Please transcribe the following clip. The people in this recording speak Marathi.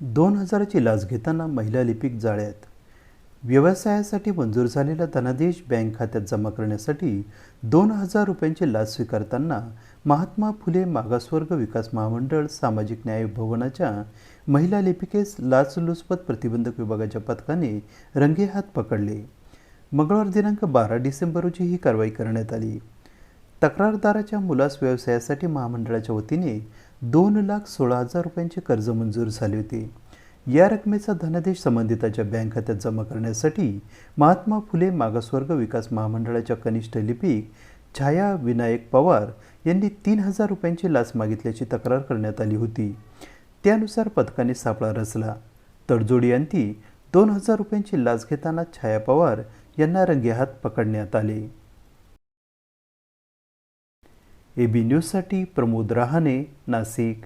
दोन हजाराची लाच घेताना महिला लिपिक जाळ्यात. व्यवसायासाठी मंजूर झालेला धनादेश बँक खात्यात जमा करण्यासाठी दोन हजार रुपयांची लाच स्वीकारताना महात्मा फुले मागासवर्ग विकास महामंडळ सामाजिक न्याय भवनाच्या महिला लिपिकेस लाचलुचपत प्रतिबंधक विभागाच्या पथकाने रंगेहात पकडले. मंगळवार दिनांक बारा डिसेंबर रोजी ही कारवाई करण्यात आली. तक्रारदाराच्या मुलास व्यवसायासाठी महामंडळाच्या वतीने दोन लाख सोळा हजार रुपयांचे कर्ज मंजूर झाले होते. या रकमेचा धनादेश संबंधिताच्या बँक खात्यात जमा करण्यासाठी महात्मा फुले मागासवर्ग विकास महामंडळाच्या कनिष्ठ लिपिक छाया विनायक पवार यांनी तीन हजार रुपयांची लाच मागितल्याची तक्रार करण्यात आली होती. त्यानुसार पथकाने सापळा रचला. तडजोडी अंती दोन हजार रुपयांची लाच घेताना छाया पवार यांना रंगेहात पकडण्यात आले. ए बी न्यूजसाठी प्रमोद रहाणे नाशिक.